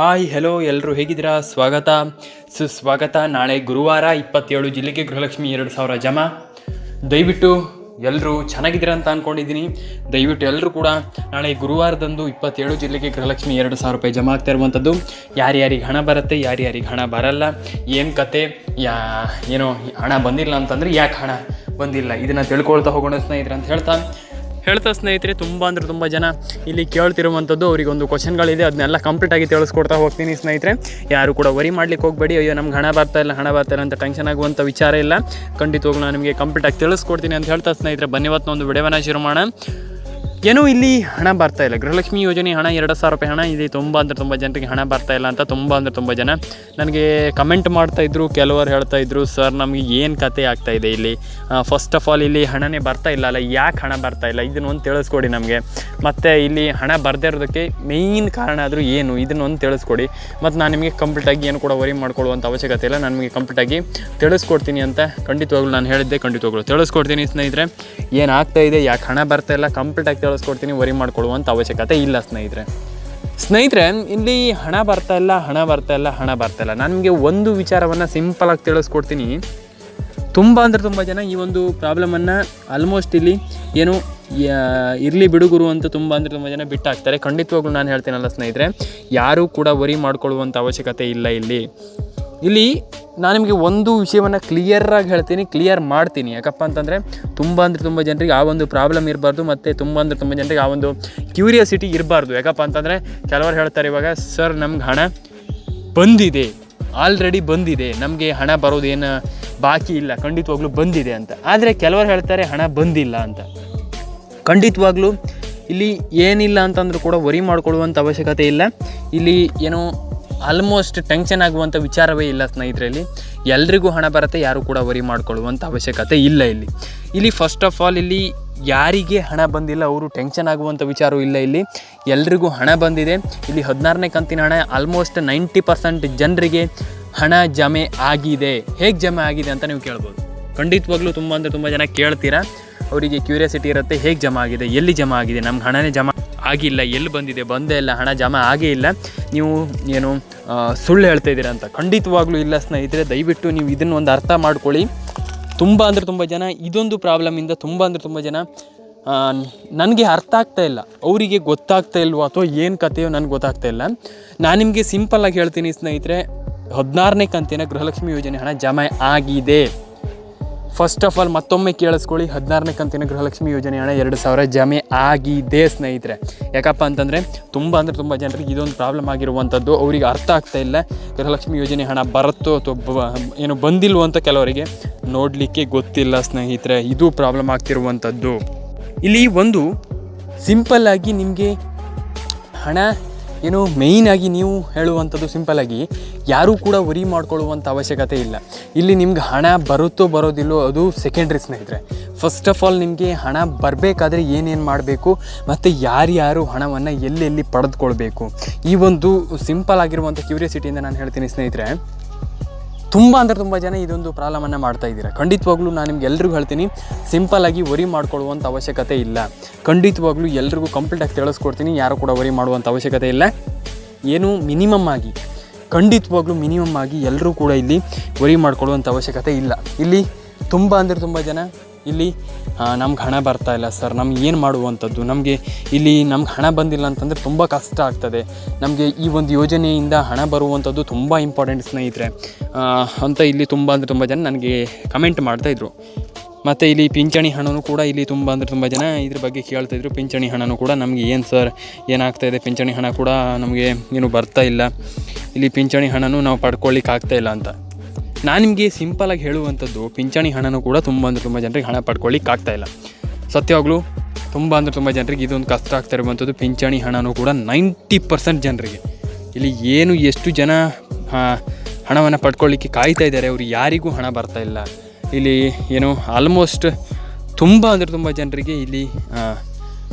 Hi, hello ಎಲ್ಲರೂ ಹೇಗಿದ್ದೀರಾ? ಸ್ವಾಗತ. ಸುಸ್ವಾಗತ. ನಾಳೆ ಗುರುವಾರ ಇಪ್ಪತ್ತೇಳು ಜಿಲ್ಲೆಗೆ ಗೃಹಲಕ್ಷ್ಮಿ ಎರಡು ಸಾವಿರ ಜಮಾ. ದಯವಿಟ್ಟು ಎಲ್ಲರೂ ಚೆನ್ನಾಗಿದ್ದೀರಾ ಅಂತ ಅಂದ್ಕೊಂಡಿದ್ದೀನಿ ದಯವಿಟ್ಟು ಎಲ್ಲರೂ ಕೂಡ ನಾಳೆ ಗುರುವಾರದಂದು ಇಪ್ಪತ್ತೇಳು ಜಿಲ್ಲೆಗೆ ಗೃಹಲಕ್ಷ್ಮಿ ಎರಡು ಸಾವಿರ ರೂಪಾಯಿ ಜಮಾ ಆಗ್ತಾ ಇರುವಂಥದ್ದು. ಯಾರ್ಯಾರಿಗೆ ಹಣ ಬರುತ್ತೆ, ಯಾರ್ಯಾರಿಗೆ ಹಣ ಬರಲ್ಲ, ಏನು ಕತೆ, ಯಾ, ಏನೋ, ಹಣ ಬಂದಿಲ್ಲ ಅಂತಂದರೆ ಯಾಕೆ ಹಣ ಬಂದಿಲ್ಲ? ಇದನ್ನು ತಿಳ್ಕೊಳ್ತಾ ಹೋಗೋಣ ಸ್ನೇಹಿತರೆ ಅಂತ ಹೇಳ್ತಾ ಹೇಳ್ತಾ ಸ್ನೇಹಿತರೆ, ತುಂಬ ಅಂದರೆ ತುಂಬ ಜನ ಇಲ್ಲಿ ಕೇಳ್ತಿರುವಂಥದ್ದು ಅವರಿಗೆ ಒಂದು ಕ್ವಶನ್ಗಳಿದೆ ಅದನ್ನೆಲ್ಲ ಕಂಪ್ಲೀಟಾಗಿ ತಿಳಿಸ್ಕೊಡ್ತಾ ಹೋಗ್ತೀನಿ ಸ್ನೇಹಿತರೆ. ಯಾರು ಕೂಡ ವರಿ ಮಾಡ್ಲಿಕ್ಕೆ ಹೋಗಬೇಡಿ. ಅಯ್ಯೋ, ನಮ್ಗೆ ಹಣ ಬರ್ತಾ ಇಲ್ಲ, ಹಣ ಬರ್ತಾ ಇಲ್ಲ ಅಂತ ಟೆನ್ಷನ್ ಆಗುವಂಥ ವಿಚಾರ ಇಲ್ಲ. ಖಂಡಿತವಾಗ್ಲೂ ನಾನು ನಿಮಗೆ ಕಂಪ್ಲೀಟಾಗಿ ತಿಳಿಸ್ಕೊಡ್ತೀನಿ ಅಂತ ಹೇಳ್ತಾ ಸ್ನೇಹಿತರೆ. ಬನ್ನಿ ಒಂದು ವಿಡಿಯೋವನ್ನು ಶುರು ಮಾಡೋಣ. ಏನೋ ಇಲ್ಲಿ ಹಣ ಬರ್ತಾ ಇಲ್ಲ. ಗೃಹಲಕ್ಷ್ಮಿ ಯೋಜನೆ ಹಣ, ಎರಡು ಸಾವಿರ ರೂಪಾಯಿ ಹಣ, ಇಲ್ಲಿ ತುಂಬ ಅಂದರೆ ತುಂಬ ಜನರಿಗೆ ಹಣ ಬರ್ತಾ ಇಲ್ಲ ಅಂತ ತುಂಬ ಅಂದರೆ ತುಂಬ ಜನ ನನಗೆ ಕಮೆಂಟ್ ಮಾಡ್ತಾಯಿದ್ರು ಕೆಲವರು ಹೇಳ್ತಾ ಇದ್ರು, ಸರ್, ನಮಗೆ ಏನು ಕತೆ ಆಗ್ತಾ ಇದೆ ಇಲ್ಲಿ? ಫಸ್ಟ್ ಆಫ್ ಆಲ್ ಇಲ್ಲಿ ಹಣನೇ ಬರ್ತಾ ಇಲ್ಲ ಅಲ್ಲ, ಯಾಕೆ ಹಣ ಬರ್ತಾ ಇಲ್ಲ? ಇದನ್ನ ಒಂದು ತಿಳಿಸ್ಕೊಡಿ ನಮಗೆ. ಮತ್ತು ಇಲ್ಲಿ ಹಣ ಬರದೇ ಇರೋದಕ್ಕೆ ಮೇಯ್ನ್ ಕಾರಣ ಆದರೂ ಏನು? ಇದನ್ನ ಒಂದು ತಿಳಿಸ್ಕೊಡಿ. ಮತ್ತು ನಾನು ನಿಮಗೆ ಕಂಪ್ಲೀಟಾಗಿ ಏನು ಕೂಡ ವರಿ ಮಾಡ್ಕೊಳ್ಳುವಂಥ ಅವಶ್ಯಕತೆ ಇಲ್ಲ. ನಾನು ಕಂಪ್ಲೀಟಾಗಿ ತಿಳಿಸ್ಕೊಡ್ತೀನಿ ಅಂತ ಖಂಡಿತವಾಗ್ಲೂ ನಾನು ಹೇಳಿದ್ದೆ ಖಂಡಿತವಾಗ್ಲೂ ತಿಳಿಸ್ಕೊಡ್ತೀನಿ ಸ್ನೇಹಿತರೆ. ಏನಾಗ್ತಾ ಇದೆ? ಯಾಕೆ ಹಣ ಬರ್ತಾ ಇಲ್ಲ? ಕಂಪ್ಲೀಟಾಗಿ ತಿಳಿಸ್ಕೊಡ್ತೀನಿ ವರಿ ಮಾಡ್ಕೊಳ್ಳುವಂಥ ಅವಶ್ಯಕತೆ ಇಲ್ಲ ಸ್ನೇಹಿತರೆ. ಸ್ನೇಹಿತರೆ, ಇಲ್ಲಿ ಹಣ ಬರ್ತಾ ಇಲ್ಲ, ಹಣ ಬರ್ತಾ ಇಲ್ಲ, ಹಣ ಬರ್ತಾ ಇಲ್ಲ. ನಾನು ನಿಮಗೆ ಒಂದು ವಿಚಾರವನ್ನು ಸಿಂಪಲಾಗಿ ತಿಳಿಸ್ಕೊಡ್ತೀನಿ. ತುಂಬ ಅಂದರೆ ತುಂಬ ಜನ ಈ ಒಂದು ಪ್ರಾಬ್ಲಮನ್ನು ಆಲ್ಮೋಸ್ಟ್ ಇಲ್ಲಿ ಏನು ಇರಲಿ ಬಿಡುಗುರು ಅಂತ ತುಂಬ ಅಂದರೆ ತುಂಬ ಜನ ಬಿಟ್ಟಾಗ್ತಾರೆ. ಖಂಡಿತವಾಗ್ಲೂ ನಾನು ಹೇಳ್ತೀನಲ್ಲ ಸ್ನೇಹಿತರೆ, ಯಾರೂ ಕೂಡ ವರಿ ಮಾಡ್ಕೊಳ್ಳುವಂಥ ಅವಶ್ಯಕತೆ ಇಲ್ಲ ಇಲ್ಲಿ. ಇಲ್ಲಿ ನಾನು ನಿಮಗೆ ಒಂದು ವಿಷಯವನ್ನು ಕ್ಲಿಯರಾಗಿ ಹೇಳ್ತೀನಿ ಕ್ಲಿಯರ್ ಮಾಡ್ತೀನಿ. ಯಾಕಪ್ಪ ಅಂತಂದರೆ ತುಂಬ ಅಂದರೆ ತುಂಬ ಜನರಿಗೆ ಆ ಒಂದು ಪ್ರಾಬ್ಲಮ್ ಇರಬಾರ್ದು ಮತ್ತು ತುಂಬ ಅಂದರೆ ತುಂಬ ಜನರಿಗೆ ಆ ಒಂದು ಕ್ಯೂರಿಯಾಸಿಟಿ ಇರಬಾರ್ದು. ಯಾಕಪ್ಪ ಅಂತಂದರೆ ಕೆಲವರು ಹೇಳ್ತಾರೆ ಇವಾಗ ಸರ್ ನಮ್ಗೆ ಹಣ ಬಂದಿದೆ. ಆಲ್ರೆಡಿ ಬಂದಿದೆ. ನಮಗೆ ಹಣ ಬರೋದೇನು ಬಾಕಿ ಇಲ್ಲ. ಖಂಡಿತವಾಗ್ಲೂ ಬಂದಿದೆ ಅಂತ. ಆದರೆ ಕೆಲವರು ಹೇಳ್ತಾರೆ, ಹಣ ಬಂದಿಲ್ಲ ಅಂತ. ಖಂಡಿತವಾಗ್ಲೂ ಇಲ್ಲಿ ಏನಿಲ್ಲ ಅಂತಂದ್ರೂ ಕೂಡ ವರಿ ಮಾಡ್ಕೊಳ್ಳುವಂಥ ಅವಶ್ಯಕತೆ ಇಲ್ಲ. ಇಲ್ಲಿ ಏನೋ ಆಲ್ಮೋಸ್ಟ್ ಟೆನ್ಷನ್ ಆಗುವಂಥ ವಿಚಾರವೇ ಇಲ್ಲ ಸ್ನೇಹಿತರಲ್ಲಿ. ಎಲ್ರಿಗೂ ಹಣ ಬರುತ್ತೆ, ಯಾರು ಕೂಡ ವರಿ ಮಾಡ್ಕೊಳ್ಳುವಂಥ ಅವಶ್ಯಕತೆ ಇಲ್ಲ ಇಲ್ಲಿ. ಇಲ್ಲಿ ಫಸ್ಟ್ ಆಫ್ ಆಲ್ ಇಲ್ಲಿ ಯಾರಿಗೆ ಹಣ ಬಂದಿಲ್ಲ, ಅವರು ಟೆನ್ಷನ್ ಆಗುವಂಥ ವಿಚಾರವೂ ಇಲ್ಲ ಇಲ್ಲಿ. ಎಲ್ರಿಗೂ ಹಣ ಬಂದಿದೆ. ಇಲ್ಲಿ ಹದಿನಾರನೇ ಕಂತಿನ ಹಣ ಆಲ್ಮೋಸ್ಟ್ ನೈಂಟಿ ಪರ್ಸೆಂಟ್ ಜನರಿಗೆ ಹಣ ಜಮೆ ಆಗಿದೆ. ಹೇಗೆ ಜಮೆ ಆಗಿದೆ ಅಂತ ನೀವು ಕೇಳ್ಬೋದು. ಖಂಡಿತವಾಗ್ಲೂ ತುಂಬ ಅಂದರೆ ತುಂಬ ಜನ ಕೇಳ್ತೀರಾ. ಅವರಿಗೆ ಕ್ಯೂರಿಯಾಸಿಟಿ ಇರುತ್ತೆ, ಹೇಗೆ ಜಮಾ ಆಗಿದೆ, ಎಲ್ಲಿ ಜಮಾ ಆಗಿದೆ ನಮ್ಮ ಹಣನೇ ಜಮಾ ಆಗಿಲ್ಲ, ಎಲ್ಲಿ ಬಂದಿದೆ, ಬಂದೇ ಇಲ್ಲ, ಹಣ ಜಮಾ ಆಗೇ ಇಲ್ಲ. ನೀವು ಏನು ಸುಳ್ಳು ಹೇಳ್ತಾ ಇದ್ದೀರಾ ಅಂತ ಖಂಡಿತವಾಗ್ಲೂ ಇಲ್ಲ ಸ್ನೇಹಿತರೆ. ದಯವಿಟ್ಟು ನೀವು ಇದನ್ನು ಒಂದು ಅರ್ಥ ಮಾಡ್ಕೊಳ್ಳಿ. ತುಂಬ ಅಂದರೆ ತುಂಬ ಜನ, ಇದೊಂದು ಪ್ರಾಬ್ಲಮಿಂದ ತುಂಬ ಅಂದರೆ ತುಂಬ ಜನ ನನಗೆ ಅರ್ಥ ಆಗ್ತಾ ಇಲ್ಲ. ಅವರಿಗೆ ಗೊತ್ತಾಗ್ತಾ ಇಲ್ವೋ ಅಥವಾ ಏನು ಕಥೆಯೋ ನನಗೆ ಗೊತ್ತಾಗ್ತಾ ಇಲ್ಲ. ನಾನು ನಿಮಗೆ ಸಿಂಪಲ್ಲಾಗಿ ಹೇಳ್ತೀನಿ ಸ್ನೇಹಿತರೆ, ಹದಿನಾರನೇ ಕಂತಿನ ಗೃಹಲಕ್ಷ್ಮಿ ಯೋಜನೆ ಹಣ ಜಮೆ ಆಗಿದೆ. ಫಸ್ಟ್ ಆಫ್ ಆಲ್ ಮತ್ತೊಮ್ಮೆ ಕೇಳಿಸ್ಕೊಳ್ಳಿ. ಹದಿನಾರನೇ ಕಂತಿನ ಗೃಹಲಕ್ಷ್ಮಿ ಯೋಜನೆ ಹಣ ಎರಡು ಸಾವಿರ ಜಮೆ ಆಗಿದೆ, ಸ್ನೇಹಿತರೆ. ಯಾಕಪ್ಪ ಅಂತಂದರೆ ತುಂಬ ಅಂದರೆ ತುಂಬ ಜನರಿಗೆ ಇದೊಂದು ಪ್ರಾಬ್ಲಮ್ ಆಗಿರುವಂಥದ್ದು ಅವರಿಗೆ ಅರ್ಥ ಆಗ್ತಾ ಇಲ್ಲ, ಗೃಹಲಕ್ಷ್ಮಿ ಯೋಜನೆ ಹಣ ಬರುತ್ತೋ ಅಥವಾ ಏನು ಬಂದಿಲ್ವೋ ಅಂತ ಕೆಲವರಿಗೆ ನೋಡಲಿಕ್ಕೆ ಗೊತ್ತಿಲ್ಲ, ಸ್ನೇಹಿತರೆ. ಇದು ಪ್ರಾಬ್ಲಮ್ ಆಗ್ತಿರುವಂಥದ್ದು ಇಲ್ಲಿ ಒಂದು ಸಿಂಪಲ್ಲಾಗಿ ನಿಮಗೆ ಹಣ ಏನು ಮೇಯ್ನಾಗಿ ನೀವು ಹೇಳುವಂಥದ್ದು ಸಿಂಪಲ್ಲಾಗಿ ಯಾರೂ ಕೂಡ ವರಿ ಮಾಡ್ಕೊಳ್ಳುವಂಥ ಅವಶ್ಯಕತೆ ಇಲ್ಲ. ಇಲ್ಲಿ ನಿಮ್ಗೆ ಹಣ ಬರುತ್ತೋ ಬರೋದಿಲ್ಲೋ ಅದು ಸೆಕೆಂಡ್ರಿ ಸ್ನೇಹಿತರೆ. ಫಸ್ಟ್ ಆಫ್ ಆಲ್ ನಿಮಗೆ ಹಣ ಬರಬೇಕಾದ್ರೆ ಏನೇನು ಮಾಡಬೇಕು ಮತ್ತು ಯಾರ್ಯಾರು ಹಣವನ್ನು ಎಲ್ಲೆಲ್ಲಿ ಪಡೆದುಕೊಳ್ಬೇಕು. ಈ ಒಂದು ಸಿಂಪಲ್ ಆಗಿರುವಂಥ ಕ್ಯೂರಿಯಾಸಿಟಿಯಿಂದ ನಾನು ಹೇಳ್ತೀನಿ ಸ್ನೇಹಿತರೆ. ತುಂಬ ಅಂದರೆ ತುಂಬ ಜನ ಇದೊಂದು ಪ್ರಾಬ್ಲಮನ್ನು ಮಾಡ್ತಾ ಇದ್ದೀರಾ. ಖಂಡಿತವಾಗ್ಲೂ ನಾನು ನಿಮ್ಗೆ ಎಲ್ರಿಗೂ ಹೇಳ್ತೀನಿ ಸಿಂಪಲ್ಲಾಗಿ ವರಿ ಮಾಡ್ಕೊಳ್ಳುವಂಥ ಅವಶ್ಯಕತೆ ಇಲ್ಲ. ಖಂಡಿತವಾಗ್ಲೂ ಎಲ್ರಿಗೂ ಕಂಪ್ಲೀಟಾಗಿ ತಿಳಿಸ್ಕೊಡ್ತೀನಿ, ಯಾರು ಕೂಡ ವರಿ ಮಾಡುವಂಥ ಅವಶ್ಯಕತೆ ಇಲ್ಲ. ಏನು ಮಿನಿಮಮ್ ಆಗಿ, ಖಂಡಿತವಾಗ್ಲೂ ಮಿನಿಮಮ್ ಆಗಿ ಎಲ್ಲರೂ ಕೂಡ ಇಲ್ಲಿ ವರಿ ಮಾಡ್ಕೊಳ್ಳುವಂಥ ಅವಶ್ಯಕತೆ ಇಲ್ಲ. ಇಲ್ಲಿ ತುಂಬ ಅಂದರೆ ತುಂಬ ಜನ ಇಲ್ಲಿ ನಮ್ಗೆ ಹಣ ಬರ್ತಾ ಇಲ್ಲ ಸರ್, ನಮ್ಗೆ ಏನು ಮಾಡುವಂಥದ್ದು? ನಮಗೆ ಇಲ್ಲಿ ನಮ್ಗೆ ಹಣ ಬಂದಿಲ್ಲ ಅಂತಂದರೆ ತುಂಬ ಕಷ್ಟ ಆಗ್ತದೆ. ನಮಗೆ ಈ ಒಂದು ಯೋಜನೆಯಿಂದ ಹಣ ಬರುವಂಥದ್ದು ತುಂಬ ಇಂಪಾರ್ಟೆಂಟ್ ಸ್ನೇಹಿತರೆ. ಅಂತ ಇಲ್ಲಿ ತುಂಬ ಅಂದರೆ ತುಂಬ ಜನ ನನಗೆ ಕಮೆಂಟ್ ಮಾಡ್ತಾಯಿದ್ರು ಮತ್ತು ಇಲ್ಲಿ ಪಿಂಚಣಿ ಹಣವೂ ಕೂಡ ಇಲ್ಲಿ ತುಂಬ ಅಂದರೆ ತುಂಬ ಜನ ಇದ್ರ ಬಗ್ಗೆ ಕೇಳ್ತಾಯಿದ್ರು ಪಿಂಚಣಿ ಹಣವೂ ಕೂಡ ನಮಗೆ ಏನು ಸರ್ ಏನಾಗ್ತಾಯಿದೆ ಪಿಂಚಣಿ ಹಣ ಕೂಡ ನಮಗೆ ಏನು ಬರ್ತಾ ಇಲ್ಲ. ಇಲ್ಲಿ ಪಿಂಚಣಿ ಹಣನೂ ನಾವು ಪಡ್ಕೊಳ್ಳಿಕ್ಕೆ ಆಗ್ತಾಯಿಲ್ಲ ಅಂತ. ನಾನು ನಿಮಗೆ ಸಿಂಪಲಾಗಿ ಹೇಳುವಂಥದ್ದು, ಪಿಂಚಣಿ ಹಣನೂ ಕೂಡ ತುಂಬ ಅಂದರೆ ತುಂಬ ಜನರಿಗೆ ಹಣ ಪಡ್ಕೊಳ್ಳಿಕ್ಕೆ ಆಗ್ತಾ ಇಲ್ಲ. ಸತ್ಯವಾಗ್ಲೂ ತುಂಬ ಅಂದರೆ ತುಂಬ ಜನರಿಗೆ ಇದೊಂದು ಕಷ್ಟ ಆಗ್ತಾ ಇರುವಂಥದ್ದು, ಪಿಂಚಣಿ ಹಣನೂ ಕೂಡ ನೈಂಟಿ ಪರ್ಸೆಂಟ್ ಜನರಿಗೆ. ಇಲ್ಲಿ ಏನು ಎಷ್ಟು ಜನ ಹಣವನ್ನು ಪಡ್ಕೊಳ್ಳಿಕ್ಕೆ ಕಾಯ್ತಾ ಇದ್ದಾರೆ, ಅವರು ಯಾರಿಗೂ ಹಣ ಬರ್ತಾ ಇಲ್ಲ. ಇಲ್ಲಿ ಏನು ಆಲ್ಮೋಸ್ಟ್ ತುಂಬ ಅಂದರೆ ತುಂಬ ಜನರಿಗೆ ಇಲ್ಲಿ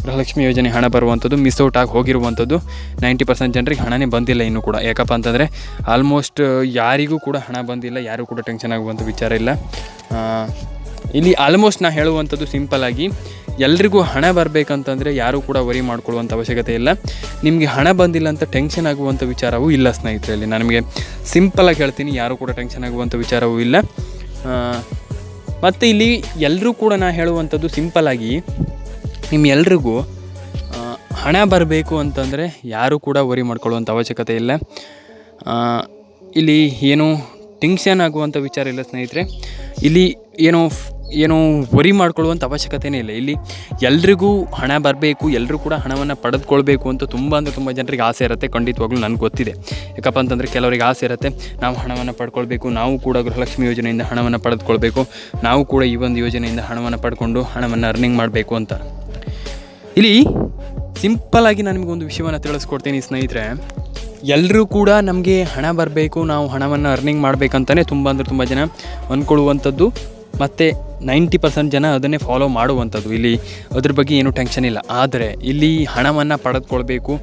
ಗೃಹಲಕ್ಷ್ಮಿ ಯೋಜನೆ ಹಣ ಬರುವಂಥದ್ದು ಮಿಸ್ ಔಟ್ ಆಗಿ ಹೋಗಿರುವಂಥದ್ದು ನೈಂಟಿ ಪರ್ಸೆಂಟ್ ಜನರಿಗೆ ಹಣನೇ ಬಂದಿಲ್ಲ ಇನ್ನೂ ಕೂಡ. ಯಾಕಪ್ಪ ಅಂತಂದರೆ ಆಲ್ಮೋಸ್ಟ್ ಯಾರಿಗೂ ಕೂಡ ಹಣ ಬಂದಿಲ್ಲ ಯಾರೂ ಕೂಡ ಟೆನ್ಷನ್ ಆಗುವಂಥ ವಿಚಾರ ಇಲ್ಲ. ಇಲ್ಲಿ ಆಲ್ಮೋಸ್ಟ್ ನಾ ಹೇಳುವಂಥದ್ದು ಸಿಂಪಲ್ ಆಗಿ, ಎಲ್ರಿಗೂ ಹಣ ಬರಬೇಕಂತಂದರೆ ಯಾರೂ ಕೂಡ ವರಿ ಮಾಡ್ಕೊಳ್ಳುವಂಥ ಅವಶ್ಯಕತೆ ಇಲ್ಲ. ನಿಮಗೆ ಹಣ ಬಂದಿಲ್ಲ ಅಂತ ಟೆನ್ಷನ್ ಆಗುವಂಥ ವಿಚಾರವೂ ಇಲ್ಲ ಸ್ನೇಹಿತರೆ ನನಗೆ ಸಿಂಪಲಾಗಿ ಹೇಳ್ತೀನಿ, ಯಾರೂ ಕೂಡ ಟೆನ್ಷನ್ ಆಗುವಂಥ ವಿಚಾರವೂ ಇಲ್ಲ. ಮತ್ತು ಇಲ್ಲಿ ಎಲ್ಲರೂ ಕೂಡ ನಾ ಹೇಳುವಂಥದ್ದು ಸಿಂಪಲಾಗಿ ನಿಮ್ಮ ಎಲ್ರಿಗೂ ಹಣ ಬರಬೇಕು ಅಂತಂದರೆ ಯಾರೂ ಕೂಡ ವರಿ ಮಾಡ್ಕೊಳ್ಳುವಂಥ ಅವಶ್ಯಕತೆ ಇಲ್ಲ. ಇಲ್ಲಿ ಏನು ಟೆನ್ಷನ್ ಆಗುವಂಥ ವಿಚಾರ ಇಲ್ಲ ಸ್ನೇಹಿತರೆ. ಇಲ್ಲಿ ಏನೋ ಏನು ವರಿ ಮಾಡ್ಕೊಳ್ಳುವಂಥ ಅವಶ್ಯಕತೆನೇ ಇಲ್ಲ. ಇಲ್ಲಿ ಎಲ್ರಿಗೂ ಹಣ ಬರಬೇಕು ಎಲ್ಲರೂ ಕೂಡ ಹಣವನ್ನು ಪಡೆದುಕೊಳ್ಬೇಕು ಅಂತ ತುಂಬ ಅಂದರೆ ತುಂಬ ಜನರಿಗೆ ಆಸೆ ಇರುತ್ತೆ. ಖಂಡಿತವಾಗ್ಲೂ ನನಗೆ ಗೊತ್ತಿದೆ. ಯಾಕಪ್ಪ ಅಂತಂದರೆ ಕೆಲವರಿಗೆ ಆಸೆ ಇರುತ್ತೆ. ನಾವು ಹಣವನ್ನು ಪಡ್ಕೊಳ್ಬೇಕು, ನಾವು ಕೂಡ ಗೃಹಲಕ್ಷ್ಮಿ ಯೋಜನೆಯಿಂದ ಹಣವನ್ನು ಪಡೆದುಕೊಳ್ಬೇಕು. ನಾವು ಕೂಡ ಈ ಒಂದು ಯೋಜನೆಯಿಂದ ಹಣವನ್ನು ಪಡ್ಕೊಂಡು ಹಣವನ್ನು ಅರ್ನಿಂಗ್ ಮಾಡಬೇಕು ಅಂತ. ಇಲ್ಲಿ ಸಿಂಪಲ್ ಆಗಿ ನಾನು ನಿಮಗೊಂದು ವಿಷಯವನ್ನು ತಿಳಿಸ್ಕೊಡ್ತೀನಿ ಸ್ನೇಹಿತರೆ. ಎಲ್ಲರೂ ಕೂಡ ನಮಗೆ ಹಣ ಬರಬೇಕು, ನಾವು ಹಣವನ್ನು ಅರ್ನಿಂಗ್ ಮಾಡಬೇಕಂತಲೇ ತುಂಬ ಅಂದರೆ ತುಂಬ ಜನ ಅಂದ್ಕೊಳ್ಳುವಂಥದ್ದು ಮತ್ತು ನೈಂಟಿ ಪರ್ಸೆಂಟ್ ಜನ ಅದನ್ನೇ ಫಾಲೋ ಮಾಡುವಂಥದ್ದು. ಇಲ್ಲಿ ಅದ್ರ ಬಗ್ಗೆ ಏನೂ ಟೆನ್ಷನ್ ಇಲ್ಲ. ಆದರೆ ಇಲ್ಲಿ ಹಣವನ್ನು ಪಡೆದುಕೊಳ್ಬೇಕು.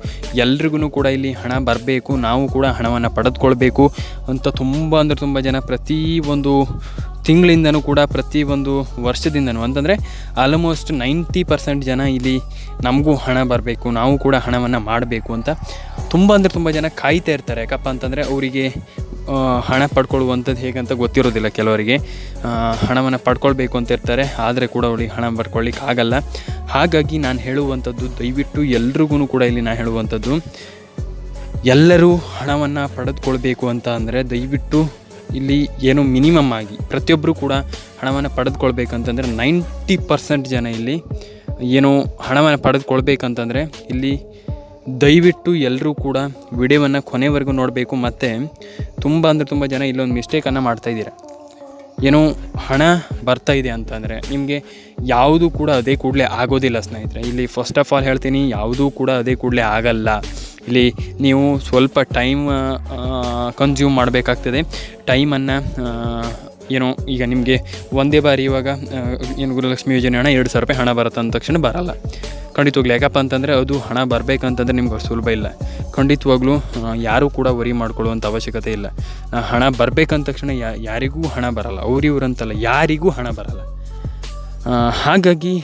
ಎಲ್ರಿಗೂ ಕೂಡ ಇಲ್ಲಿ ಹಣ ಬರಬೇಕು. ನಾವು ಕೂಡ ಹಣವನ್ನು ಪಡೆದುಕೊಳ್ಬೇಕು ಅಂತ ತುಂಬ ಅಂದರೆ ತುಂಬ ಜನ ಪ್ರತಿ ಒಂದು ತಿಂಗಳಿಂದನೂ ಕೂಡ ಪ್ರತಿ ಒಂದು ವರ್ಷದಿಂದನೂ. ಅಂತಂದರೆ ಆಲ್ಮೋಸ್ಟ್ ನೈಂಟಿ ಪರ್ಸೆಂಟ್ ಜನ ಇಲ್ಲಿ ನಮಗೂ ಹಣ ಬರಬೇಕು. ನಾವು ಕೂಡ ಹಣವನ್ನು ಮಾಡಬೇಕು ಅಂತ ತುಂಬ ಅಂದರೆ ತುಂಬ ಜನ ಕಾಯ್ತಾ ಇರ್ತಾರೆ. ಯಾಕಪ್ಪ ಅಂತಂದರೆ ಅವರಿಗೆ ಹಣ ಪಡ್ಕೊಳ್ಳುವಂಥದ್ದು ಹೇಗಂತ ಗೊತ್ತಿರೋದಿಲ್ಲ ಕೆಲವರಿಗೆ. ಹಣವನ್ನು ಪಡ್ಕೊಳ್ಬೇಕು ಅಂತ ಇರ್ತಾರೆ. ಆದರೆ ಕೂಡ ಅವಳಿಗೆ ಹಣ ಬರ್ಕೊಳ್ಳಿಕ್ಕೆ ಆಗಲ್ಲ. ಹಾಗಾಗಿ ನಾನು ಹೇಳುವಂಥದ್ದು, ದಯವಿಟ್ಟು ಎಲ್ರಿಗೂ ಕೂಡ ಇಲ್ಲಿ ನಾನು ಹೇಳುವಂಥದ್ದು, ಎಲ್ಲರೂ ಹಣವನ್ನು ಪಡೆದುಕೊಳ್ಬೇಕು ಅಂತ ಅಂದರೆ ದಯವಿಟ್ಟು ಇಲ್ಲಿ ಏನು ಮಿನಿಮಮ್ ಆಗಿ ಪ್ರತಿಯೊಬ್ಬರು ಕೂಡ ಹಣವನ್ನು ಪಡೆದುಕೊಳ್ಬೇಕಂತಂದರೆ ನೈಂಟಿ ಪರ್ಸೆಂಟ್ ಜನ ಇಲ್ಲಿ ಏನು ಹಣವನ್ನು ಪಡೆದುಕೊಳ್ಬೇಕಂತಂದರೆ ಇಲ್ಲಿ ದಯವಿಟ್ಟು ಎಲ್ಲರೂ ಕೂಡ ವಿಡಿಯೋವನ್ನು ಕೊನೆವರೆಗೂ ನೋಡಬೇಕು. ಮತ್ತು ತುಂಬ ಅಂದರೆ ತುಂಬ ಜನ ಇಲ್ಲೊಂದು ಮಿಸ್ಟೇಕನ್ನು ಮಾಡ್ತಾಯಿದ್ದೀರ ಏನೋ ಹಣ ಬರ್ತಾ ಇದೆ ಅಂತಂದರೆ ನಿಮಗೆ ಯಾವುದೂ ಕೂಡ ಅದೇ ಕೂಡಲೇ ಆಗೋದಿಲ್ಲ ಸ್ನೇಹಿತರೆ. ಇಲ್ಲಿ ಫಸ್ಟ್ ಆಫ್ ಆಲ್ ಹೇಳ್ತೀನಿ, ಯಾವುದೂ ಕೂಡ ಅದೇ ಕೂಡಲೇ ಆಗಲ್ಲ. ಇಲ್ಲಿ ನೀವು ಸ್ವಲ್ಪ ಟೈಮ್ ಕನ್ಸ್ಯೂಮ್ ಮಾಡಬೇಕಾಗ್ತದೆ. ಟೈಮನ್ನು ಏನೋ ಈಗ ನಿಮಗೆ ಒಂದೇ ಬಾರಿ ಇವಾಗ ಏನು ಗುರುಲಕ್ಷ್ಮಿ ಯೋಜನೆ ಹಣ ಎರಡು ಸಾವಿರ ರೂಪಾಯಿ ಹಣ ಬರುತ್ತೆ ಅಂದ ತಕ್ಷಣ ಬರಲ್ಲ. ಖಂಡಿತವಾಗ್ಲೂ ಯಾಕಪ್ಪ ಅಂತಂದರೆ ಅದು ಹಣ ಬರಬೇಕಂತಂದ್ರೆ ನಿಮ್ಗೆ ಸುಲಭ ಇಲ್ಲ. ಖಂಡಿತವಾಗ್ಲೂ ಯಾರೂ ಕೂಡ ವರಿ ಮಾಡ್ಕೊಳ್ಳುವಂಥ ಅವಶ್ಯಕತೆ ಇಲ್ಲ. ಹಣ ಬರಬೇಕಂದ ತಕ್ಷಣ ಯಾರಿಗೂ ಹಣ ಬರಲ್ಲ. ಅವ್ರು ಇವ್ರಂತಲ್ಲ ಯಾರಿಗೂ ಹಣ ಬರಲ್ಲ. ಹಾಗಾಗಿ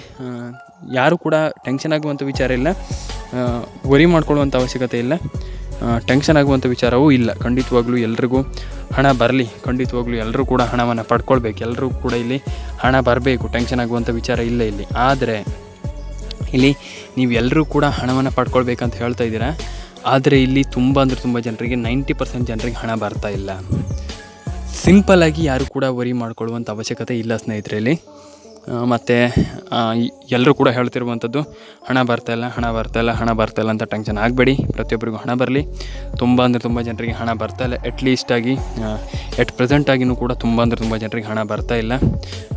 ಯಾರು ಕೂಡ ಟೆನ್ಷನ್ ಆಗುವಂಥ ವಿಚಾರ ಇಲ್ಲ. ವರಿ ಮಾಡ್ಕೊಳ್ಳುವಂಥ ಅವಶ್ಯಕತೆ ಇಲ್ಲ. ಟೆನ್ಷನ್ ಆಗುವಂಥ ವಿಚಾರವೂ ಇಲ್ಲ. ಖಂಡಿತವಾಗ್ಲೂ ಎಲ್ರಿಗೂ ಹಣ ಬರಲಿ. ಖಂಡಿತವಾಗ್ಲೂ ಎಲ್ಲರೂ ಕೂಡ ಹಣವನ್ನು ಪಡ್ಕೊಳ್ಬೇಕು. ಎಲ್ಲರೂ ಕೂಡ ಇಲ್ಲಿ ಹಣ ಬರಬೇಕು. ಟೆನ್ಷನ್ ಆಗುವಂಥ ವಿಚಾರ ಇಲ್ಲ ಇಲ್ಲಿ. ಆದರೆ ಇಲ್ಲಿ ನೀವೆಲ್ಲರೂ ಕೂಡ ಹಣವನ್ನು ಪಡ್ಕೊಳ್ಬೇಕಂತ ಹೇಳ್ತಾ ಇದ್ದೀರಾ? ಆದರೆ ಇಲ್ಲಿ ತುಂಬ ಅಂದರೆ ತುಂಬ ಜನರಿಗೆ ನೈಂಟಿ ಪರ್ಸೆಂಟ್ ಜನರಿಗೆ ಹಣ ಬರ್ತಾ ಇಲ್ಲ. ಸಿಂಪಲ್ಲಾಗಿ ಯಾರು ಕೂಡ ವರಿ ಮಾಡ್ಕೊಳ್ಳುವಂಥ ಅವಶ್ಯಕತೆ ಇಲ್ಲ ಸ್ನೇಹಿತರೆ ಇಲ್ಲಿ. ಮತ್ತು ಎಲ್ಲರೂ ಕೂಡ ಹೇಳ್ತಿರುವಂಥದ್ದು ಹಣ ಬರ್ತಾ ಇಲ್ಲ ಹಣ ಬರ್ತಾ ಇಲ್ಲ ಹಣ ಬರ್ತಾ ಇಲ್ಲ ಅಂತ ಟೆನ್ಷನ್ ಆಗಬೇಡಿ. ಪ್ರತಿಯೊಬ್ಬರಿಗೂ ಹಣ ಬರಲಿ. ತುಂಬ ಅಂದರೆ ತುಂಬ ಜನರಿಗೆ ಹಣ ಬರ್ತಾ ಇಲ್ಲ. ಅಟ್ಲೀಸ್ಟ್ ಆಗಿ ಎಟ್ ಪ್ರೆಸೆಂಟ್ ಆಗಿನೂ ಕೂಡ ತುಂಬ ಅಂದರೆ ತುಂಬ ಜನರಿಗೆ ಹಣ ಬರ್ತಾ ಇಲ್ಲ.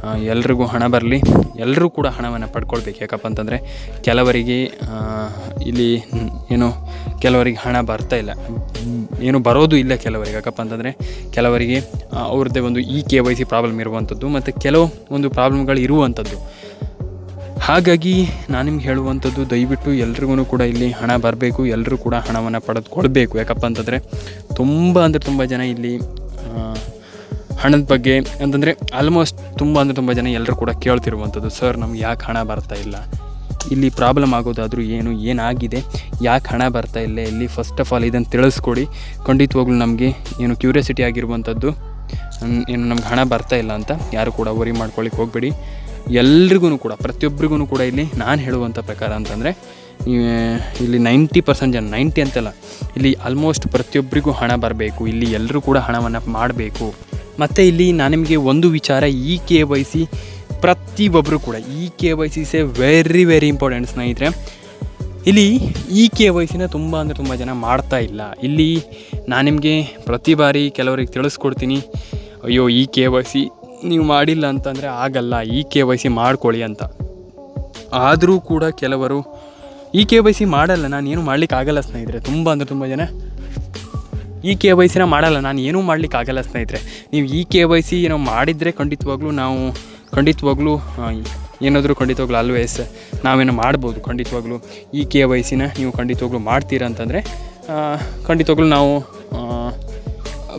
ಆ, ಎಲ್ರಿಗೂ ಹಣ ಬರಲಿ. ಎಲ್ಲರೂ ಕೂಡ ಹಣವನ್ನು ಪಡ್ಕೊಳ್ಬೇಕು. ಯಾಕಪ್ಪ ಅಂತಂದರೆ ಕೆಲವರಿಗೆ ಇಲ್ಲಿ ಏನು ಕೆಲವರಿಗೆ ಹಣ ಬರ್ತಾ ಇಲ್ಲ. ಮ್, ಏನು ಬರೋದು ಇಲ್ಲ ಕೆಲವರಿಗೆ. ಯಾಕಪ್ಪ ಅಂತಂದರೆ ಕೆಲವರಿಗೆ ಅವ್ರದ್ದೇ ಒಂದು E K Y C problem ಇರುವಂಥದ್ದು ಮತ್ತು ಕೆಲವು ಒಂದು ಪ್ರಾಬ್ಲಮ್ಗಳು ಇರುವಂಥದ್ದು ಹಾಗಾಗಿ ನಾನು ನಿಮ್ಗೆ ಹೇಳುವಂಥದ್ದು, ದಯವಿಟ್ಟು ಎಲ್ರಿಗೂ ಕೂಡ ಇಲ್ಲಿ ಹಣ ಬರಬೇಕು ಎಲ್ಲರೂ ಕೂಡ ಹಣವನ್ನು ಪಡೆದುಕೊಳ್ಬೇಕು. ಯಾಕಪ್ಪ ಅಂತಂದರೆ ತುಂಬ ಅಂದರೆ ತುಂಬ ಜನ ಇಲ್ಲಿ ಹಣದ ಬಗ್ಗೆ ಅಂತಂದರೆ ಆಲ್ಮೋಸ್ಟ್ ತುಂಬ ಅಂದರೆ ತುಂಬ ಜನ ಎಲ್ಲರೂ ಕೂಡ ಕೇಳ್ತಿರುವಂಥದ್ದು. ಸರ್, ನಮ್ಗೆ ಯಾಕೆ ಹಣ ಬರ್ತಾ ಇಲ್ಲ? ಇಲ್ಲಿ ಪ್ರಾಬ್ಲಮ್ ಆಗೋದಾದರೂ ಏನು, ಏನಾಗಿದೆ? ಯಾಕೆ ಹಣ ಬರ್ತಾ ಇಲ್ಲ? ಇಲ್ಲಿ ಫಸ್ಟ್ ಆಫ್ ಆಲ್ ಇದನ್ನು ತಿಳಿಸ್ಕೊಡಿ. ಖಂಡಿತವಾಗ್ಲೂ ನಮಗೆ ಏನು ಕ್ಯೂರಿಯಾಸಿಟಿ ಆಗಿರುವಂಥದ್ದು ಏನು ನಮ್ಗೆ ಹಣ ಬರ್ತಾ ಇಲ್ಲ ಅಂತ ಯಾರು ಕೂಡ ವರಿ ಮಾಡ್ಕೊಳ್ಳಿಕ್ಕೆ ಹೋಗಬೇಡಿ. ಎಲ್ರಿಗೂ ಕೂಡ ಪ್ರತಿಯೊಬ್ಬರಿಗೂ ಕೂಡ ಇಲ್ಲಿ ನಾನು ಹೇಳುವಂಥ ಪ್ರಕಾರ ಅಂತಂದರೆ ಇಲ್ಲಿ ನೈಂಟಿ ಪರ್ಸೆಂಟ್ ಜನ ನೈಂಟಿ ಅಂತಲ್ಲ, ಇಲ್ಲಿ ಆಲ್ಮೋಸ್ಟ್ ಪ್ರತಿಯೊಬ್ಬರಿಗೂ ಹಣ ಬರಬೇಕು, ಇಲ್ಲಿ ಎಲ್ಲರೂ ಕೂಡ ಹಣವನ್ನು ಮಾಡಬೇಕು. ಮತ್ತು ಇಲ್ಲಿ ನಾನು ನಿಮಗೆ ಒಂದು ವಿಚಾರ, ಈ ಕೆ ವೈ ಸಿ ಪ್ರತಿಯೊಬ್ಬರು ಕೂಡ, ಈ K Y C say very very important ಸ್ನೇಹಿತರೆ. ಇಲ್ಲಿ ಈ ಕೆ ವೈ ಸಿನ ತುಂಬ ಅಂದರೆ ತುಂಬ ಜನ ಮಾಡ್ತಾ ಇಲ್ಲ. ಇಲ್ಲಿ ನಾನು ನಿಮಗೆ ಪ್ರತಿ ಬಾರಿ ಕೆಲವರಿಗೆ ತಿಳಿಸ್ಕೊಡ್ತೀನಿ, ಅಯ್ಯೋ ಈ ಕೆ ವೈ ಸಿ ನೀವು ಮಾಡಿಲ್ಲ ಅಂತಂದರೆ ಆಗಲ್ಲ, ಈ ಕೆ ವೈ ಸಿ ಮಾಡ್ಕೊಳ್ಳಿ ಅಂತ. ಆದರೂ ಕೂಡ ಕೆಲವರು ಈ ಕೆ ವೈ ಸಿ ಮಾಡಲ್ಲ, ನಾನು ಏನು ಮಾಡ್ಲಿಕ್ಕೆ ಆಗಲ್ಲ ಸ್ನೇಹಿತರೆ. ತುಂಬ ಅಂದರೆ ತುಂಬ ಜನ ಈ ಕೆ ವೈ ಸಿನ ಮಾಡಲ್ಲ, ನಾನು ಏನೂ ಮಾಡ್ಲಿಕ್ಕೆ ಆಗಲ್ಲ ಸ್ನೇಹಿತರೆ. ನೀವು ಈ ಕೆ ವೈ ಸಿ ಏನೋ ಮಾಡಿದರೆ ಖಂಡಿತವಾಗ್ಲೂ ನಾವು ಖಂಡಿತವಾಗ್ಲೂ ಏನಾದರೂ ಖಂಡಿತವಾಗ್ಲೂ ಆಲ್ವೇಸ್ ನಾವೇನೋ ಮಾಡ್ಬೋದು ಖಂಡಿತವಾಗ್ಲೂ. ಈ ಕೆ ವೈ ಸಿನ ನೀವು ಖಂಡಿತವಾಗ್ಲೂ ಮಾಡ್ತೀರಾ ಅಂತಂದರೆ ಖಂಡಿತವಾಗ್ಲೂ ನಾವು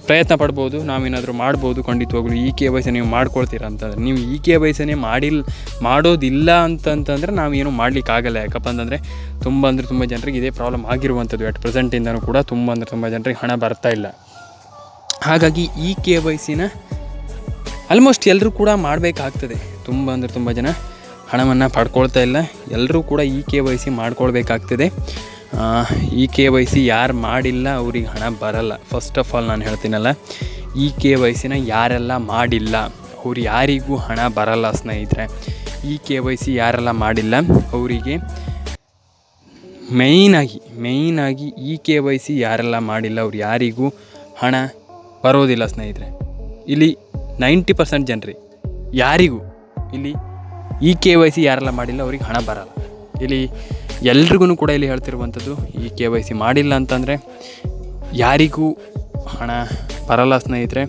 ಪ್ರಯತ್ನ ಪಡ್ಬೋದು, ನಾವೇನಾದರೂ ಮಾಡ್ಬೋದು, ಖಂಡಿತವಾಗ್ಲೂ ಈ ಕೆ ವೈ ಸಿ ನೀವು ಮಾಡ್ಕೊಳ್ತೀರಾ ಅಂತಂದರೆ, ನೀವು ಈ ಕೆ ವೈ ಸಿನೇ ಮಾಡಿಲ್ಲ ಮಾಡೋದಿಲ್ಲ ಅಂತಂತಂದರೆ ನಾವೇನು ಮಾಡಲಿಕ್ಕಾಗಲ್ಲ ಯಾಕಪ್ಪ ಅಂತಂದರೆ ತುಂಬ ಅಂದರೆ ತುಂಬ ಜನರಿಗೆ ಇದೇ ಪ್ರಾಬ್ಲಮ್ ಆಗಿರುವಂಥದ್ದು ಎಟ್ ಪ್ರೆಸೆಂಟಿಂದನೂ ಕೂಡ ತುಂಬ ಅಂದರೆ ತುಂಬ ಜನರಿಗೆ ಹಣ ಬರ್ತಾ ಇಲ್ಲ. ಹಾಗಾಗಿ ಈ ಕೆ ವೈಸಿನ ಆಲ್ಮೋಸ್ಟ್ ಎಲ್ಲರೂ ಕೂಡ ಮಾಡಬೇಕಾಗ್ತದೆ. ತುಂಬ ಅಂದರೆ ತುಂಬ ಜನ ಹಣವನ್ನು ಪಡ್ಕೊಳ್ತಾ ಇಲ್ಲ. ಎಲ್ಲರೂ ಕೂಡ ಈ ಕೆ ವೈ ಸಿ ಮಾಡ್ಕೊಳ್ಬೇಕಾಗ್ತದೆ. ಈ ಕೆ ವೈ ಸಿ ಯಾರು ಮಾಡಿಲ್ಲ, ಅವ್ರಿಗೆ ಹಣ ಬರಲ್ಲ. ಫಸ್ಟ್ ಆಫ್ ಆಲ್ ನಾನು ಹೇಳ್ತೀನಲ್ಲ, ಈ ಕೆ ವೈ ಸಿನ ಯಾರೆಲ್ಲ ಮಾಡಿಲ್ಲ, ಅವ್ರು ಯಾರಿಗೂ ಹಣ ಬರಲ್ಲ ಸ್ನೇಹಿತರೆ. ಈ ಕೆ ವೈ ಸಿ ಯಾರೆಲ್ಲ ಮಾಡಿಲ್ಲ, ಅವರಿಗೆ ಮೇಯ್ನಾಗಿ ಮೇಯ್ನಾಗಿ ಈ ಕೆ ವೈ ಸಿ ಯಾರೆಲ್ಲ ಮಾಡಿಲ್ಲ, ಅವ್ರು ಯಾರಿಗೂ ಹಣ ಬರೋದಿಲ್ಲ ಸ್ನೇಹಿತರೆ. ಇಲ್ಲಿ ನೈಂಟಿ ಪರ್ಸೆಂಟ್ ಜನರಿ ಯಾರಿಗೂ, ಇಲ್ಲಿ ಈ ಕೆ ವೈ ಸಿ ಯಾರೆಲ್ಲ ಮಾಡಿಲ್ಲ, ಅವ್ರಿಗೆ ಹಣ ಬರಲ್ಲ. ಇಲ್ಲಿ ಎಲ್ರಿಗೂ ಕೂಡ ಇಲ್ಲಿ ಹೇಳ್ತಿರುವಂಥದ್ದು ಈ ಕೆ ವೈ ಸಿ ಮಾಡಿಲ್ಲ ಅಂತಂದರೆ ಯಾರಿಗೂ ಹಣ ಬರಲ್ಲ ಸ್ನೇಹಿತರೆ.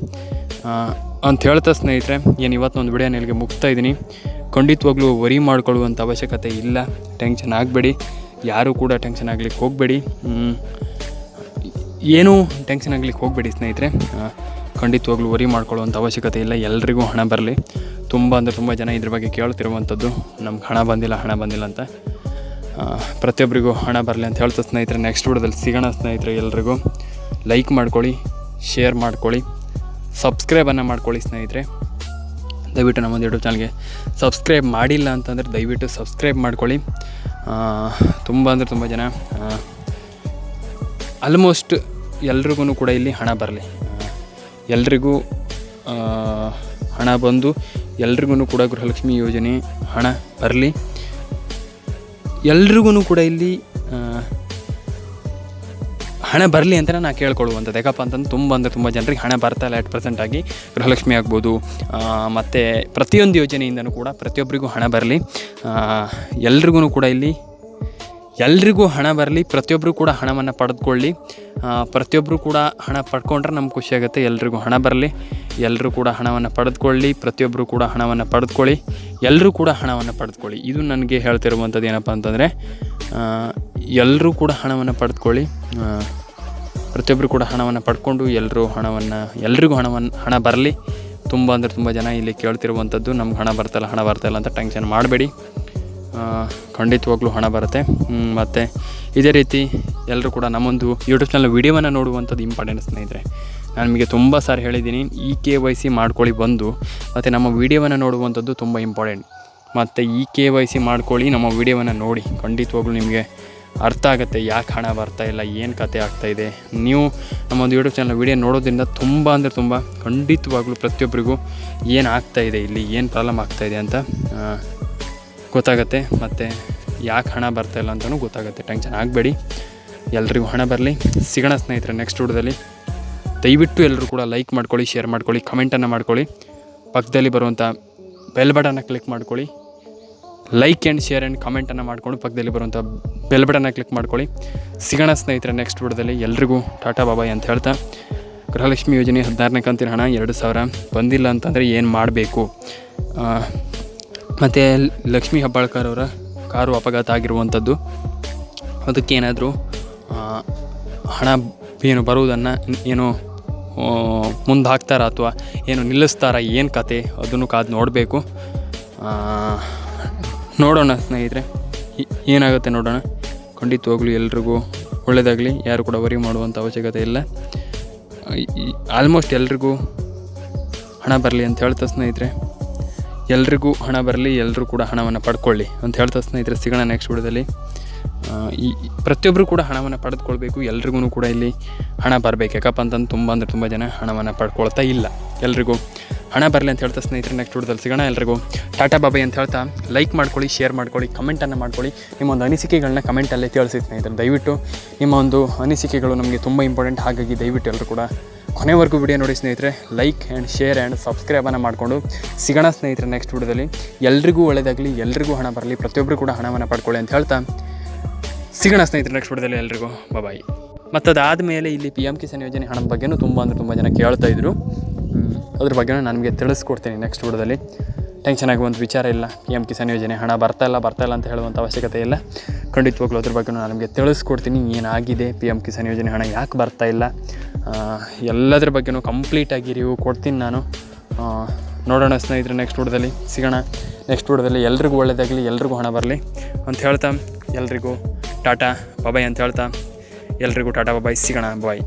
ಅಂತ ಹೇಳ್ತಾ ಸ್ನೇಹಿತರೆ, ಏನು ಇವತ್ತು ಒಂದು ವಿಡಿಯೋ ಇಲ್ಲಿಗೆ ಮುಗಿಸ್ತಾ ಇದ್ದೀನಿ. ಖಂಡಿತವಾಗ್ಲೂ ವರಿ ಮಾಡ್ಕೊಳ್ಳುವಂಥ ಅವಶ್ಯಕತೆ ಇಲ್ಲ. ಟೆನ್ಷನ್ ಆಗಬೇಡಿ. ಯಾರೂ ಕೂಡ ಟೆನ್ಷನ್ ಆಗಲಿಕ್ಕೆ ಹೋಗಬೇಡಿ. ಏನೂ ಟೆನ್ಷನ್ ಆಗ್ಲಿಕ್ಕೆ ಹೋಗಬೇಡಿ ಸ್ನೇಹಿತರೆ. ಖಂಡಿತವಾಗ್ಲೂ ವರಿ ಮಾಡ್ಕೊಳ್ಳುವಂಥ ಅವಶ್ಯಕತೆ ಇಲ್ಲ, ಎಲ್ರಿಗೂ ಹಣ ಬರಲಿ. ತುಂಬ ಅಂದರೆ ತುಂಬ ಜನ ಇದ್ರ ಬಗ್ಗೆ ಕೇಳ್ತಿರುವಂಥದ್ದು ನಮ್ಗೆ ಹಣ ಬಂದಿಲ್ಲ ಹಣ ಬಂದಿಲ್ಲ ಅಂತ. ಪ್ರತಿಯೊಬ್ಬರಿಗೂ ಹಣ ಬರಲಿ ಅಂತ ಹೇಳ್ತಾ ಸ್ನೇಹಿತರೆ ನೆಕ್ಸ್ಟ್ ವಿಡಿಯೋದಲ್ಲಿ ಸಿಗೋಣ ಸ್ನೇಹಿತರೆ ಎಲ್ರಿಗೂ. ಲೈಕ್ ಮಾಡ್ಕೊಳ್ಳಿ ಶೇರ್ ಮಾಡ್ಕೊಳ್ಳಿ ಸಬ್ಸ್ಕ್ರೈಬನ್ನು ಮಾಡ್ಕೊಳ್ಳಿ ಸ್ನೇಹಿತರೆ. ದಯವಿಟ್ಟು ನಮ್ಮೊಂದು ಯೂಟ್ಯೂಬ್ ಚಾನಲ್ಗೆ ಸಬ್ಸ್ಕ್ರೈಬ್ ಮಾಡಿಲ್ಲ ಅಂತಂದರೆ ದಯವಿಟ್ಟು ಸಬ್ಸ್ಕ್ರೈಬ್ ಮಾಡ್ಕೊಳ್ಳಿ. ತುಂಬ ಅಂದರೆ ತುಂಬ ಜನ ಆಲ್ಮೋಸ್ಟ್ ಎಲ್ರಿಗೂ ಕೂಡ ಇಲ್ಲಿ ಹಣ ಬರಲಿ. ಎಲ್ರಿಗೂ ಹಣ ಬಂದು ಎಲ್ರಿಗೂ ಕೂಡ ಗೃಹಲಕ್ಷ್ಮಿ ಯೋಜನೆ ಹಣ ಬರಲಿ. ಎಲ್ರಿಗೂ ಕೂಡ ಇಲ್ಲಿ ಹಣ ಬರಲಿ ಅಂತ ನಾನು ಕೇಳ್ಕೊಳ್ಳುವಂಥದ್ದು. ಯಾಕಪ್ಪ ಅಂತಂದ್ರೆ ತುಂಬ ಅಂದರೆ ತುಂಬ ಜನರಿಗೆ ಹಣ ಬರ್ತಾ ಇಲ್ಲ ಎಟ್ ಪ್ರೆಸೆಂಟ್ ಆಗಿ ಗೃಹಲಕ್ಷ್ಮಿ ಆಗ್ಬೋದು. ಮತ್ತು ಪ್ರತಿಯೊಂದು ಯೋಜನೆಯಿಂದನೂ ಕೂಡ ಪ್ರತಿಯೊಬ್ಬರಿಗೂ ಹಣ ಬರಲಿ. ಎಲ್ರಿಗೂ ಕೂಡ ಇಲ್ಲಿ ಎಲ್ರಿಗೂ ಹಣ ಬರಲಿ ಪ್ರತಿಯೊಬ್ಬರು ಕೂಡ ಹಣವನ್ನು ಪಡೆದುಕೊಳ್ಳಿ. ಪ್ರತಿಯೊಬ್ಬರು ಕೂಡ ಹಣ ಪಡ್ಕೊಂಡ್ರೆ ನಮ್ಗೆ ಖುಷಿಯಾಗುತ್ತೆ ಎಲ್ರಿಗೂ ಹಣ ಬರಲಿ ಎಲ್ಲರೂ ಕೂಡ ಹಣವನ್ನು ಪಡೆದುಕೊಳ್ಳಿ ಪ್ರತಿಯೊಬ್ಬರು ಕೂಡ ಹಣವನ್ನು ಪಡೆದುಕೊಳ್ಳಿ ಎಲ್ಲರೂ ಕೂಡ ಹಣವನ್ನು ಪಡೆದುಕೊಳ್ಳಿ. ಇದು ನನಗೆ ಹೇಳ್ತಿರುವಂಥದ್ದು ಏನಪ್ಪ ಅಂತಂದರೆ ಎಲ್ಲರೂ ಕೂಡ ಹಣವನ್ನು ಪಡೆದುಕೊಳ್ಳಿ ಪ್ರತಿಯೊಬ್ಬರು ಕೂಡ ಹಣವನ್ನು ಪಡ್ಕೊಂಡು ಎಲ್ಲರೂ ಹಣವನ್ನು, ಎಲ್ರಿಗೂ ಹಣವನ್ನು ಹಣ ಬರಲಿ. ತುಂಬ ಅಂದರೆ ತುಂಬ ಜನ ಇಲ್ಲಿ ಕೇಳ್ತಿರುವಂಥದ್ದು, ನಮ್ಗೆ ಹಣ ಬರ್ತಾಯಿಲ್ಲ ಹಣ ಬರ್ತಾಯಿಲ್ಲ ಅಂತ ಟೆನ್ಷನ್ ಮಾಡಬೇಡಿ. ಖಂಡಿತವಾಗ್ಲೂ ಹಣ ಬರುತ್ತೆ. ಮತ್ತು ಇದೇ ರೀತಿ ಎಲ್ಲರೂ ಕೂಡ ನಮ್ಮೊಂದು ಯೂಟ್ಯೂಬ್ ಚಾನಲ್ ವೀಡಿಯೋವನ್ನು ನೋಡುವಂಥದ್ದು ಇಂಪಾರ್ಟೆಂಟ್ ಸ್ನೇಹಿತರೆ. ನಾನು ನಿಮಗೆ ತುಂಬ ಸಾರಿ ಹೇಳಿದ್ದೀನಿ ಇ ಕೆ ವೈ ಸಿ ಮಾಡ್ಕೊಳ್ಳಿ ಬಂದು, ಮತ್ತು ನಮ್ಮ ವೀಡಿಯೋವನ್ನು ನೋಡುವಂಥದ್ದು ತುಂಬ ಇಂಪಾರ್ಟೆಂಟ್ ಮತ್ತು ಇ ಕೆ ವೈ ಸಿ ಮಾಡ್ಕೊಳ್ಳಿ, ನಮ್ಮ ವೀಡಿಯೋವನ್ನು ನೋಡಿ. ಖಂಡಿತವಾಗ್ಲೂ ನಿಮಗೆ ಅರ್ಥ ಆಗುತ್ತೆ, ಯಾಕೆ ಹಣ ಬರ್ತಾ ಇಲ್ಲ, ಏನು ಕತೆ ಆಗ್ತಾ ಇದೆ. ನೀವು ನಮ್ಮೊಂದು ಯೂಟ್ಯೂಬ್ ಚಾನಲ್ ವೀಡಿಯೋ ನೋಡೋದ್ರಿಂದ ತುಂಬ ಅಂದರೆ ತುಂಬ ಖಂಡಿತವಾಗ್ಲೂ ಪ್ರತಿಯೊಬ್ಬರಿಗೂ ಏನು ಆಗ್ತಾಯಿದೆ ಇಲ್ಲಿ ಏನು ಪ್ರಾಬ್ಲಮ್ ಆಗ್ತಾಯಿದೆ ಅಂತ ಗೊತ್ತಾಗುತ್ತೆ, ಮತ್ತು ಯಾಕೆ ಹಣ ಬರ್ತಾ ಇಲ್ಲ ಅಂತಲೂ ಗೊತ್ತಾಗುತ್ತೆ. ಟೆನ್ಷನ್ ಆಗಬೇಡಿ. ಎಲ್ರಿಗೂ ಹಣ ಬರಲಿ. ಸಿಗೋಣ ಸ್ನೇಹಿತರೆ ನೆಕ್ಸ್ಟ್ ವಿಡಿಯೋದಲ್ಲಿ ದಯವಿಟ್ಟು ಎಲ್ಲರೂ ಕೂಡ ಲೈಕ್ ಮಾಡ್ಕೊಳ್ಳಿ ಶೇರ್ ಮಾಡ್ಕೊಳ್ಳಿ ಕಮೆಂಟನ್ನು ಮಾಡ್ಕೊಳ್ಳಿ. ಪಕ್ಕದಲ್ಲಿ ಬರುವಂಥ ಬೆಲ್ ಬಟನ್ನ ಕ್ಲಿಕ್ ಮಾಡ್ಕೊಳ್ಳಿ. ಲೈಕ್ ಆ್ಯಂಡ್ ಶೇರ್ ಆ್ಯಂಡ್ ಕಮೆಂಟನ್ನು ಮಾಡಿಕೊಂಡು ಪಕ್ಕದಲ್ಲಿ ಬರುವಂಥ ಬೆಲ್ ಬಟನ್ನ ಕ್ಲಿಕ್ ಮಾಡ್ಕೊಳ್ಳಿ. ಸಿಗೋಣ ಸ್ನೇಹಿತರೆ ನೆಕ್ಸ್ಟ್ ವಿಡಿಯೋದಲ್ಲಿ ಎಲ್ರಿಗೂ ಟಾಟಾ ಬಾಬಾಯ್ ಅಂತ ಹೇಳ್ತಾ. ಗೃಹಲಕ್ಷ್ಮಿ ಯೋಜನೆ ಹದಿನಾರನೇ ಕಂತಿನ ಹಣ, ಎರಡು ಸಾವಿರ. ಬಂದಿಲ್ಲ ಅಂತಂದರೆ ಏನು ಮಾಡಬೇಕು? ಮತ್ತು ಲಕ್ಷ್ಮೀ ಹೆಬ್ಬಾಳ್ಕರ್ ಅವರ ಕಾರು ಅಪಘಾತ ಆಗಿರುವಂಥದ್ದು. ಅದಕ್ಕೇನಾದರೂ ಹಣ ಏನು ಬರುವುದನ್ನು ಏನು ಮುಂದೆ ಹಾಕ್ತಾರ ಅಥವಾ ಏನು ನಿಲ್ಲಿಸ್ತಾರ, ಏನು ಕತೆ, ಅದನ್ನು ಕಾದು ನೋಡಬೇಕು. ನೋಡೋಣ ಸ್ನೇಹಿತರೆ. ಏನಾಗುತ್ತೆ ನೋಡೋಣ. ಖಂಡಿತವಾಗ್ಲೂ ಎಲ್ರಿಗೂ ಒಳ್ಳೆಯದಾಗಲಿ ಯಾರು ಕೂಡ ವರಿ ಮಾಡುವಂಥ ಅವಶ್ಯಕತೆ ಇಲ್ಲ. ಆಲ್ಮೋಸ್ಟ್ ಎಲ್ರಿಗೂ ಹಣ ಬರಲಿ ಅಂತ ಹೇಳ್ತಾ ಸ್ನೇಹಿತರೆ. ಎಲ್ರಿಗೂ ಹಣ ಬರಲಿ ಎಲ್ಲರೂ ಕೂಡ ಹಣವನ್ನು ಪಡ್ಕೊಳ್ಳಿ ಅಂತ ಹೇಳ್ತಾ ಸ್ನೇಹಿತರೆ ಸಿಗೋಣ ನೆಕ್ಸ್ಟ್ ವಿಡಿಯೋದಲ್ಲಿ ಈ ಪ್ರತಿಯೊಬ್ಬರು ಕೂಡ ಹಣವನ್ನು ಪಡೆದುಕೊಳ್ಬೇಕು. ಎಲ್ರಿಗೂ ಕೂಡ ಇಲ್ಲಿ ಹಣ ಬರಬೇಕು. ಯಾಕಪ್ಪ ಅಂತಂದು ತುಂಬ ಅಂದರೆ ತುಂಬ ಜನ ಹಣವನ್ನು ಪಡ್ಕೊಳ್ತಾ ಇಲ್ಲ. ಎಲ್ರಿಗೂ ಹಣ ಬರಲಿ ಅಂತ ಹೇಳ್ತಾ ಸ್ನೇಹಿತರೆ ನೆಕ್ಸ್ಟ್ ವಿಡಿಯೋದಲ್ಲಿ ಸಿಗೋಣ ಎಲ್ರಿಗೂ. ಟಾಟಾ ಬಾಬಾಯ್ ಅಂತ ಹೇಳ್ತಾ ಲೈಕ್ ಮಾಡ್ಕೊಳ್ಳಿ ಶೇರ್ ಮಾಡ್ಕೊಳ್ಳಿ ಕಮೆಂಟನ್ನು ಮಾಡ್ಕೊಳ್ಳಿ. ನಿಮ್ಮ ಒಂದು ಅನಿಸಿಕೆಗಳನ್ನ ಕಮೆಂಟಲ್ಲೇ ತಿಳಿಸಿ ಸ್ನೇಹಿತರೆ. ದಯವಿಟ್ಟು ನಿಮ್ಮ ಒಂದು ಅನಿಸಿಕೆಗಳು ನಮಗೆ ತುಂಬ ಇಂಪಾರ್ಟೆಂಟ್ ಹಾಗಾಗಿ ದಯವಿಟ್ಟು ಎಲ್ಲರೂ ಕೂಡ ಕೊನೆವರೆಗೂ ವಿಡಿಯೋ ನೋಡಿ ಸ್ನೇಹಿತರೆ. ಲೈಕ್ ಆ್ಯಂಡ್ ಶೇರ್ ಆ್ಯಂಡ್ ಸಬ್ಸ್ಕ್ರೈಬನ್ನು ಮಾಡಿಕೊಂಡು ಸಿಗೋಣ ಸ್ನೇಹಿತರೆ ನೆಕ್ಸ್ಟ್ ವಿಡಿಯೋದಲ್ಲಿ. ಎಲ್ರಿಗೂ ಒಳ್ಳೆಯದಾಗಲಿ ಎಲ್ರಿಗೂ ಹಣ ಬರಲಿ ಪ್ರತಿಯೊಬ್ಬರು ಕೂಡ ಹಣವನ್ನು ಪಡ್ಕೊಳ್ಳಿ ಅಂತ ಹೇಳ್ತಾ ಸಿಗೋಣ ಸ್ನೇಹಿತರೆ ನೆಕ್ಸ್ಟ್ ವಿಡಿಯೋದಲ್ಲಿ ಎಲ್ರಿಗೂ. ಬಾಯ್ ಮತ್ತದಾದ ಮೇಲೆ ಇಲ್ಲಿ ಪಿ ಎಂ ಕಿಸಾನ್ ಯೋಜನೆ ಹಣದ ಬಗ್ಗೆಯೂ ತುಂಬ ಅಂದರೆ ತುಂಬ ಜನ ಕೇಳ್ತಾ ಇದ್ರು. ಅದ್ರ ಬಗ್ಗೆನೂ ನನಗೆ ತಿಳಿಸ್ಕೊಡ್ತೀನಿ ನೆಕ್ಸ್ಟ್ ಬಿಡದಲ್ಲಿ ಟೆನ್ಷನ್ ಒಂದು ವಿಚಾರ ಇಲ್ಲ. ಪಿ ಎಂ ಕಿಸಾನ್ ಯೋಜನೆ ಹಣ ಬರ್ತಾ ಇಲ್ಲ ಬರ್ತಾ ಇಲ್ಲ ಅಂತ ಹೇಳುವಂಥ ಅವಶ್ಯಕತೆ ಇಲ್ಲ. ಖಂಡಿತವಾಗ್ಲೂ ಅದ್ರ ಬಗ್ಗೆ ನಾನು ನಿಮಗೆ ತಿಳಿಸ್ಕೊಡ್ತೀನಿ, ಏನಾಗಿದೆ ಪಿ ಎಂ ಕಿಸಾನ್ ಯೋಜನೆ ಹಣ ಯಾಕೆ ಬರ್ತಾ ಇಲ್ಲ. ಎಲ್ಲದ್ರ ಬಗ್ಗೆನೂ ಕಂಪ್ಲೀಟಾಗಿ ರಿವ್ಯೂ ಕೊಡ್ತೀನಿ ನಾನು. ನೋಡೋಣ ಸ್ನೇಹಿತರೆ ನೆಕ್ಸ್ಟ್ ಊಟದಲ್ಲಿ ಸಿಗೋಣ. ನೆಕ್ಸ್ಟ್ ಊಟದಲ್ಲಿ ಎಲ್ರಿಗೂ ಒಳ್ಳೆಯದಾಗಲಿ ಎಲ್ರಿಗೂ ಹಣ ಬರಲಿ ಅಂತ ಹೇಳ್ತಾ ಎಲ್ರಿಗೂ ಟಾಟಾ ಬಾಬಾಯ್ ಅಂತ ಹೇಳ್ತಾ ಎಲ್ರಿಗೂ ಟಾಟಾ ಬಾಬಾಯ್ ಸಿಗೋಣ ಬಾಯ್